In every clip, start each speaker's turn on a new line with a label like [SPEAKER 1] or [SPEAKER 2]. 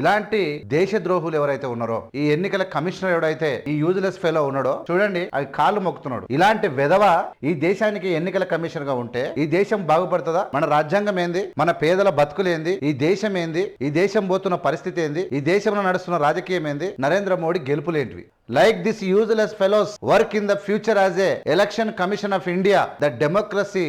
[SPEAKER 1] ఇలాంటి దేశద్రోహులు ఎవరైతే ఉన్నారో ఈ ఎన్నికల కమిషనర్ ఎవడైతే ఈ యూజ్లెస్ ఫెలో ఉన్నాడో చూడండి అవి కాళ్ళు మొక్కుతున్నాడు. ఇలాంటి వెధవ ఈ దేశానికి ఎన్నికల కమిషనర్గా ఉంటే ఈ దేశం బాగుపడుతుందా? మన రాజ్యాంగం ఏంది? మన పేదల బతుకులు ఏంది? ఈ దేశం ఏంది? ఈ దేశం పోతున్న పరిస్థితి ఏంది? ఈ దేశంలో నడుస్తున్న రాజకీయం ఏంది? Narendra Modi గెలుపులేంటివి like this useless fellows work in the future as a election commission of India the democracy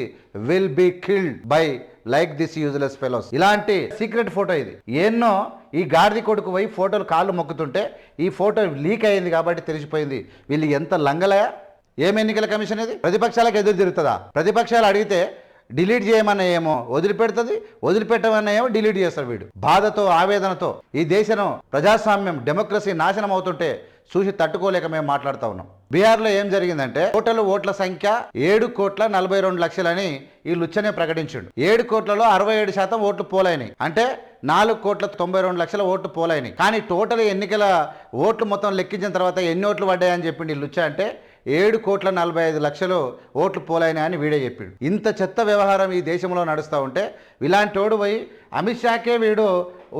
[SPEAKER 1] will be killed by like this useless fellows ఇలాంటి సీక్రెట్ ఫోటో ఇది. ఎన్నో ఈ గాడిది కొడుకు పోయి ఫోటోలు కాళ్ళు మొక్కుతుంటే ఈ ఫోటో లీక్ అయింది కాబట్టి తెలిసిపోయింది. వీళ్ళు ఎంత లంగలయా ఏం ఎన్నికల కమిషన్ ఇది? ప్రతిపక్షాలకు ఎదురు తిరుగుతుందా? ప్రతిపక్షాలు అడిగితే డిలీట్ చేయమన్నా ఏమో వదిలిపెడుతుంది వదిలిపెట్టమన్నా ఏమో డిలీట్ చేస్తాడు వీడు. బాధతో ఆవేదనతో ఈ దేశం ప్రజాస్వామ్యం డెమోక్రసీ నాశనం అవుతుంటే చూసి తట్టుకోలేక మేము మాట్లాడుతూ ఉన్నాం. బీహార్లో ఏం జరిగిందంటే టోటల్ ఓట్ల సంఖ్య ఏడు కోట్ల నలభై రెండు లక్షలని ఈ లుచ్చనే ప్రకటించిండు. ఏడు కోట్లలో అరవై ఏడు శాతం ఓట్లు పోలైనవి అంటే నాలుగు కోట్ల తొంభై రెండు లక్షల ఓట్లు పోలైనవి కానీ టోటల్ ఎన్నికల ఓట్లు మొత్తం లెక్కించిన తర్వాత ఎన్ని ఓట్లు పడ్డాయని చెప్పిండు ఈ లుచ్చ అంటే ఏడు కోట్ల నలభై ఐదు లక్షలు ఓట్లు పోలైనా అని వీడే చెప్పిండు. ఇంత చెత్త వ్యవహారం ఈ దేశంలో నడుస్తూ ఉంటే ఇలాంటి వాడు పోయి అమిత్ షాకే వీడు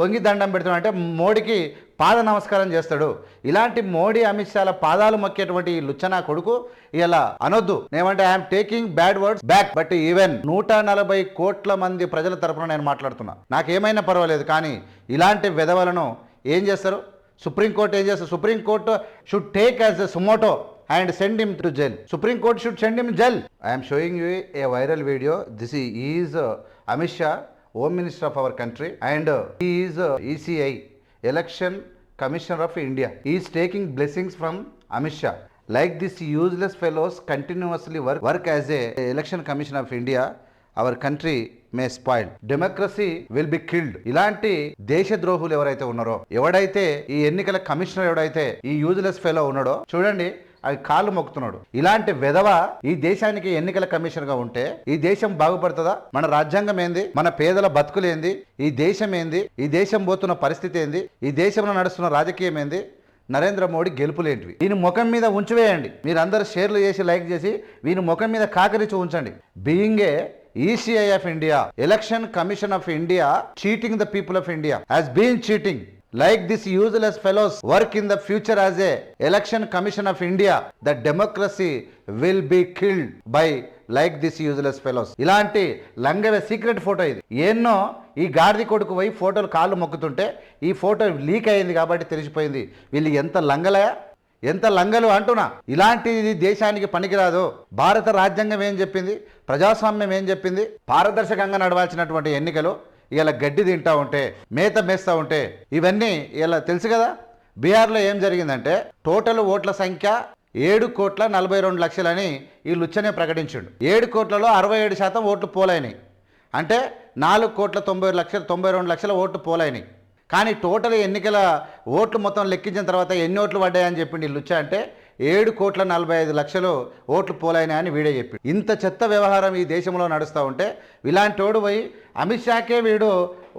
[SPEAKER 1] వంగి దండం పెడుతున్నాడు. అంటే మోడీకి పాద నమస్కారం చేస్తాడు. ఇలాంటి మోడీ అమిత్ షాల పాదాలు మొక్కేటువంటి లుచ్చనా కొడుకు ఇలా అనొద్దు. నేమంటే I'm taking bad words back but even నూట నలభై కోట్ల మంది ప్రజల తరఫున నేను మాట్లాడుతున్నా. నాకేమైనా పర్వాలేదు కానీ ఇలాంటి వెధవలను ఏం చేస్తారు? సుప్రీంకోర్టు ఏం చేస్తారు? Supreme court should take as a suo motu and send him to jail supreme court should send him jail I'm showing you a viral video this is Amit Shah home minister of our country and is ECI election commissioner of India. Is taking blessings from Amit Shah like this useless fellows continuously work work as a election commission of India our country may spoil democracy will be killed ఇలాంటి దేశద్రోహులు ఎవరైతే ఉన్నారో ఎవడైతే ఈ ఎన్నికల commissioner ఎవడైతే ఈ useless fellow ఉన్నాడో చూడండి అవి కాళ్ళు మొక్కుతున్నాడు. ఇలాంటి వెధవ ఈ దేశానికి ఎన్నికల కమిషనర్గా ఉంటే ఈ దేశం బాగుపడుతుందా? మన రాజ్యాంగం ఏంది? మన పేదల బతుకులు ఏంది? ఈ దేశం ఏంది? ఈ దేశం పోతున్న పరిస్థితి ఏంది? ఈ దేశంలో నడుస్తున్న రాజకీయం ఏంది? నరేంద్ర మోడీ గెలుపులేంటివి దీని ముఖం మీద ఉంచివేయండి. మీరందరూ షేర్లు చేసి లైక్ చేసి వీని ముఖం మీద కాకరించి ఉంచండి being a ECI of India election commission of India cheating the people of India has been cheating. Like this useless fellows work in the future as a election commission of India the democracy will be killed by like this useless fellows ఇలాంటి లంగవే secret photo ఇది. ఎన్నో ఈ గాడిది కొడుకు పోయి ఫోటోలు కాళ్ళు మొక్కుతుంటే ఈ ఫోటో లీక్ అయింది కాబట్టి తెలిసిపోయింది. వీళ్ళు ఎంత లంగలయా ఎంత లంగలు అంటున్నా? ఇలాంటిది దేశానికి పనికిరాదు. భారత రాజ్యాంగం ఏం చెప్పింది? ప్రజాస్వామ్యం ఏం చెప్పింది? పారదర్శకంగా నడవాల్సినటువంటి ఎన్నికలు. ఇలా గడ్డి తింటా ఉంటే మేత మేస్తూ ఉంటే ఇవన్నీ ఇలా తెలుసు కదా? బీహార్లో ఏం జరిగిందంటే టోటల్ ఓట్ల సంఖ్య ఏడు కోట్ల నలభై రెండు లక్షలని ఈ లుచ్చనే ప్రకటించిండు. ఏడు కోట్లలో అరవై ఏడు శాతం ఓట్లు పోలైనాయి. అంటే నాలుగు కోట్ల తొంభై లక్షల తొంభై రెండు లక్షల ఓట్లు పోలైనాయి. కానీ టోటల్ ఎన్నికల ఓట్లు మొత్తం లెక్కించిన తర్వాత ఎన్ని ఓట్లు పడ్డాయని చెప్పిండి లుచ్చ అంటే ఏడు కోట్ల నలభై ఐదు లక్షలు ఓట్లు పోలైనా అని వీడే చెప్పి ఇంత చెత్త వ్యవహారం ఈ దేశంలో నడుస్తూ ఉంటే ఇలాంటోడు పోయి అమిత్ షాకే వీడు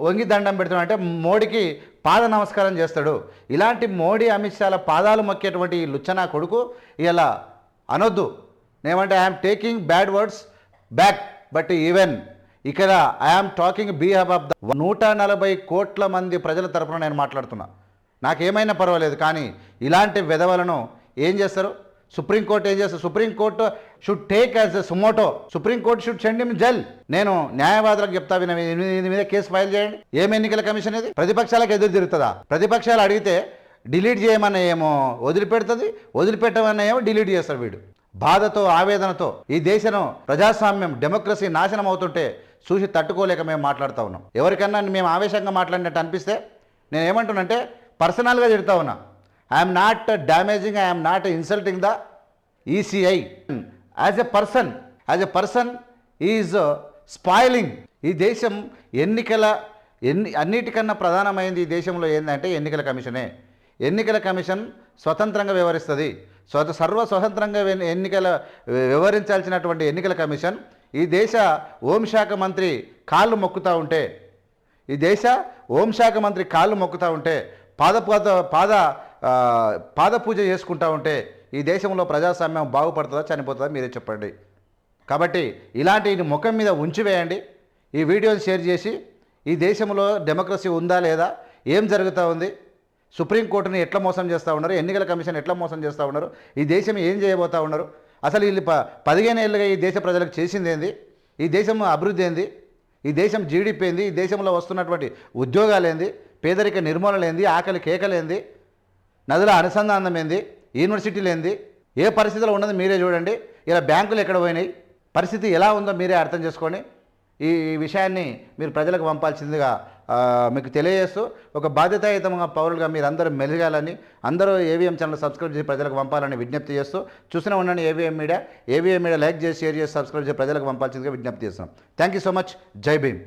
[SPEAKER 1] వంగి దండం పెడుతున్నాడు. అంటే మోడీకి పాద నమస్కారం చేస్తాడు. ఇలాంటి మోడీ అమిత్ షాల పాదాలు మొక్కేటువంటి ఈ లుచ్చనా కొడుకు ఇలా అనొద్దు. నేమంటే I'm taking bad words back but even ఇక్కడ I am talking behalf of the నూట నలభై కోట్ల మంది ప్రజల తరపున నేను మాట్లాడుతున్నా. నాకేమైనా పర్వాలేదు కానీ ఇలాంటి వెధవలను ఏం చేస్తారు? సుప్రీంకోర్టు ఏం చేస్తారు? Supreme court should take as a suo motu supreme court should send him jail నేను న్యాయవాదులకు చెప్తా విన దీని మీద కేసు ఫైల్ చేయండి. ఏం ఎన్నికల కమిషన్ ఇది? ప్రతిపక్షాలకు ఎదురు తిరుగుతుందా? ప్రతిపక్షాలు అడిగితే డిలీట్ చేయమన్న ఏమో వదిలిపెడుతుంది వదిలిపెట్టమన్న ఏమో డిలీట్ చేస్తారు వీడు. బాధతో ఆవేదనతో ఈ దేశం ప్రజాస్వామ్యం డెమోక్రసీ నాశనం అవుతుంటే చూసి తట్టుకోలేక మేము మాట్లాడుతూ ఉన్నాం. ఎవరికన్నా మేము ఆవేశంగా మాట్లాడినట్టు అనిపిస్తే నేను ఏమంటున్నానంటే పర్సనల్గా తిడతా ఉన్నా. I'm not damaging I'm not insulting the ECI as a person as a person is spoiling ఈ దేశం ఎన్నికల ఎన్ని అన్నిటికన్నా ప్రధానమైనది ఈ దేశంలో ఏంటంటే ఎన్నికల కమిషనే. ఎన్నికల కమిషన్ స్వతంత్రంగా వ్యవహరిస్తుంది. స్వత సర్వ స్వతంత్రంగా ఎన్నికల వ్యవహరించాల్సినటువంటి ఎన్నికల కమిషన్ ఈ దేశ హోంశాఖ మంత్రి కాళ్ళు మొక్కుతూ ఉంటే ఈ దేశ హోంశాఖ మంత్రి కాళ్ళు మొక్కుతూ ఉంటే పాద పాద పాద పూజ చేసుకుంటా ఉంటే ఈ దేశంలో ప్రజాస్వామ్యం బాగుపడుతుందా చనిపోతుందా మీరే చెప్పండి. కాబట్టి ఇలాంటి ముఖం మీద ఉంచి వేయండి. ఈ వీడియోని షేర్ చేసి ఈ దేశంలో డెమోక్రసీ ఉందా లేదా ఏం జరుగుతూ ఉంది సుప్రీంకోర్టుని ఎట్లా మోసం చేస్తూ ఉన్నారు ఎన్నికల కమిషన్ ఎట్లా మోసం చేస్తూ ఉన్నారు ఈ దేశం ఏం చేయబోతా ఉన్నారు అసలు వీళ్ళు ప పదిహేను ఏళ్ళుగా ఈ దేశ ప్రజలకు చేసింది ఏంది ఈ దేశం అభివృద్ధి ఏంది ఈ దేశం జీడిపి ఏంది ఈ దేశంలో వస్తున్నటువంటి ఉద్యోగాలు ఏంది పేదరిక నిర్మూలన ఏంది ఆకలి కేకలేంది నదుల అనుసంధానం ఏంది? యూనివర్సిటీలు ఏంది ఏ పరిస్థితిలో ఉన్నది మీరే చూడండి. ఇలా బ్యాంకులు ఎక్కడ పోయినాయి? పరిస్థితి ఎలా ఉందో మీరే అర్థం చేసుకోండి. ఈ విషయాన్ని మీరు ప్రజలకు పంపాల్సిందిగా మీకు తెలియజేస్తూ ఒక బాధ్యతాయుతంగా పౌరులుగా మీరు అందరూ మెలగాలని అందరూ ఏవిఎం ఛానల్ సబ్స్క్రైబ్ చేసి ప్రజలకు పంపాలని విజ్ఞప్తి చేస్తూ చూసిన ఉండండి EVM media EVM media like చేసి షేర్ చేసి సబ్స్క్రైబ్ చేసి ప్రజలకు పంపాల్సిందిగా విజ్ఞప్తి చేస్తున్నాం. Thank you so much. Jai Bhim.